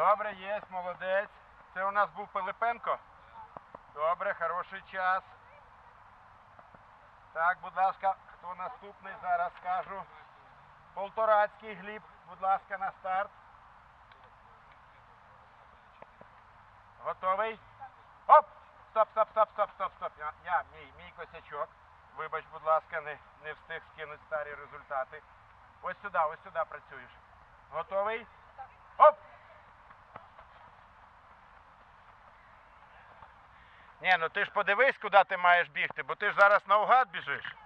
Добре, є, молодець. Це у нас був Пилипенко. Добре, хороший час. Так, будь ласка, хто наступний зараз скажу. Полторацький Гліб, будь ласка, на старт. Готовий? Оп! Стоп, стоп, стоп, стоп, стоп, стоп. Я, я мій, мій косячок. Вибач, будь ласка, не, не встиг скинути старі результати. Ось сюди, ось сюди працюєш. Готовий? Оп! Ні, ну ти ж подивись, куди ти маєш бігти, бо ти ж зараз наугад біжиш.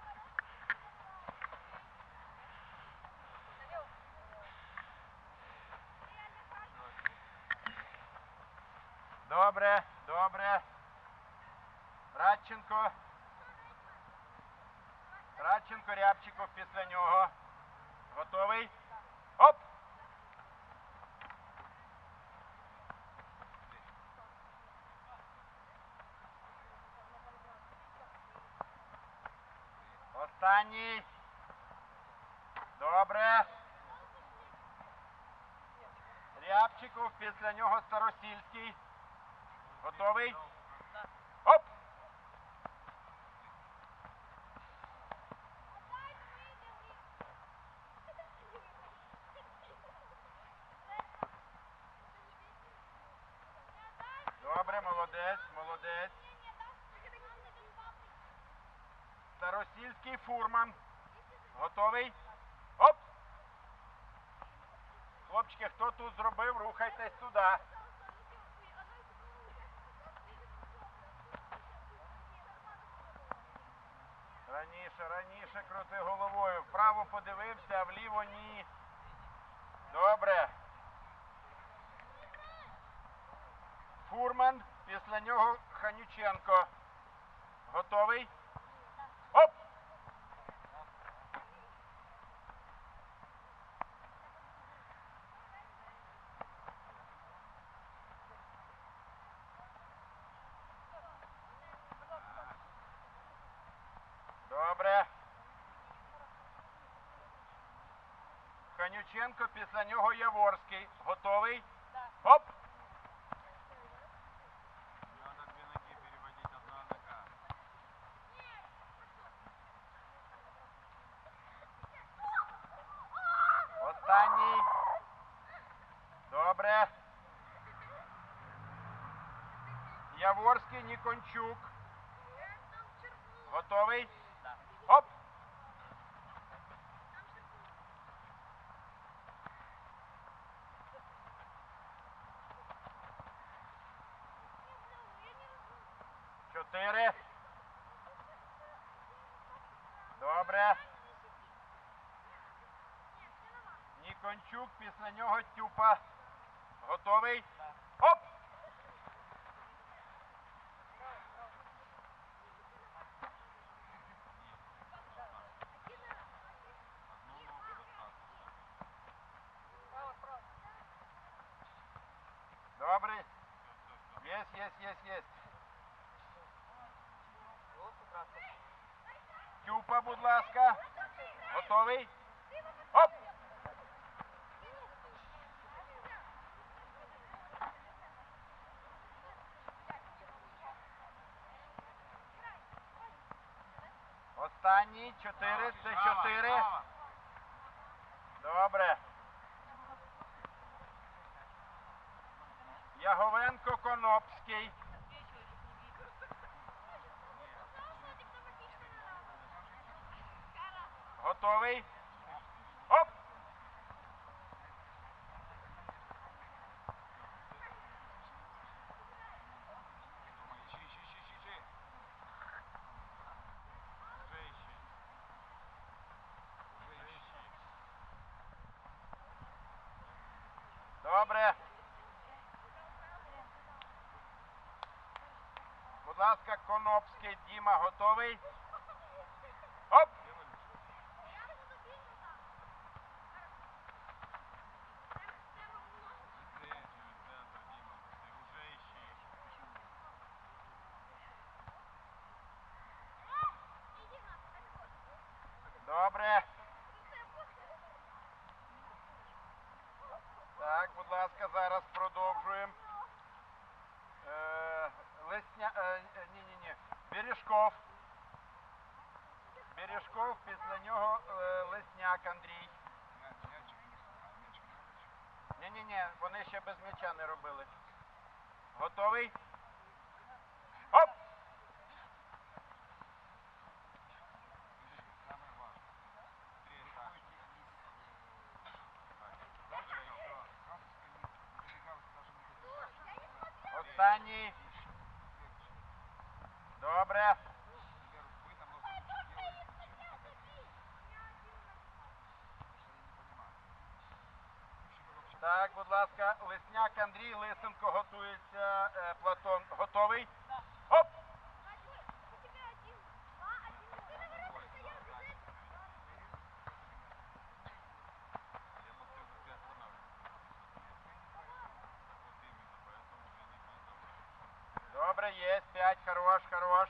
Добре, добре. Радченко. Радченко, Рябчиков після нього. Готовий? Оп! Останній. Добре. Рябчиков, після нього Старосільський. Готовий? Оп! Добре, молодець, молодець. Старосільський фурман. Готовий? Оп! Хлопчики, хто тут зробив, рухайтесь туди. Раніше, раніше крути головою. Вправо подивився, а вліво ні. Добре. Фурман, після нього Ханюченко. Готовий? Оп! Добре. Ханюченко, після нього Яворський. Готовий? Оп! Останній. Добре. Яворський, Нікончук. Готовий? Оп! Чотири. Добре. Нікончук, після нього Тюпа. Готовий? Оп! Одну ногу достаточно. Добре. Все, Тюпа, будь ласка. Готовий? Оп! Останній, чотири, це чотири. Добре. Яговенко Конопський. Уже ищи. Добре. Будь ласка, Конопський Діма готовий? Добре. Так, будь ласка, зараз продовжуємо. Е, Лесня... Е, ні, ні, ні. Бережков. Бережков, після нього е, Лесняк Андрій. Ні, ні, ні, вони ще без м'яча не робили. Готовий? Оп! Останній. Добре. Так, будь ласка, Лесняк Андрій, Лисенко готується. Е, Платон готовий? Оп! Добре, є. П'ять. Хорош, хорош.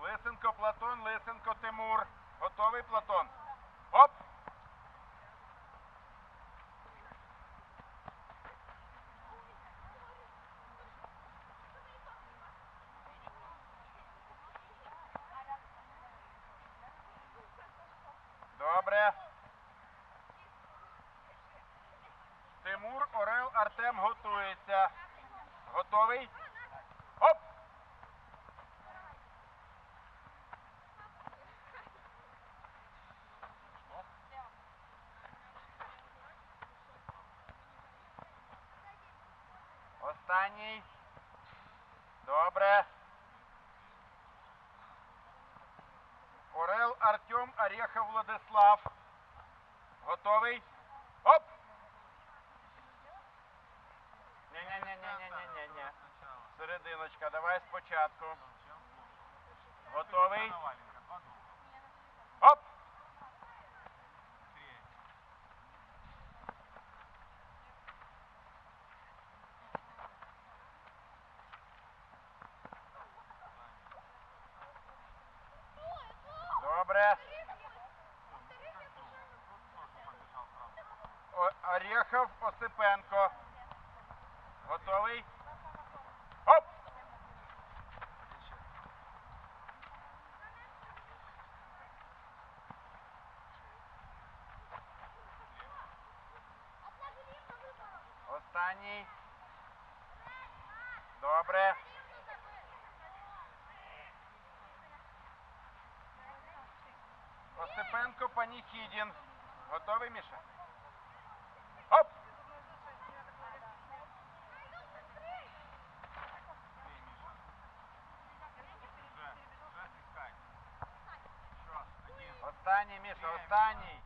Лисенко Платон, Лисенко Тимур. Готовий Платон? Оп! Добре. Тимур, Орел, Артем готується. Готовий? Оп! Останній. Добре. Орел Артем, Орехов Владислав. Готовий? Спочатку. Готовий? Оп! Добре. Останній. Добре. Осипенко, Паніхідін. Готовий, Міша? Оп! Останній, Міша, останній.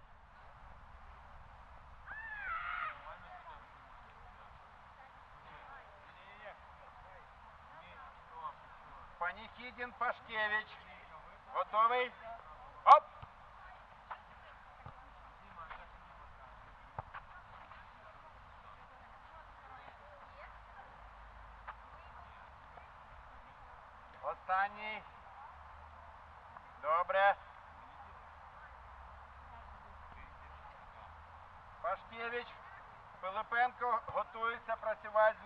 Паніхідін, Пашкевич. Готовий? Оп! Останній. Добре. Пашкевич. Пилипенко готується працювати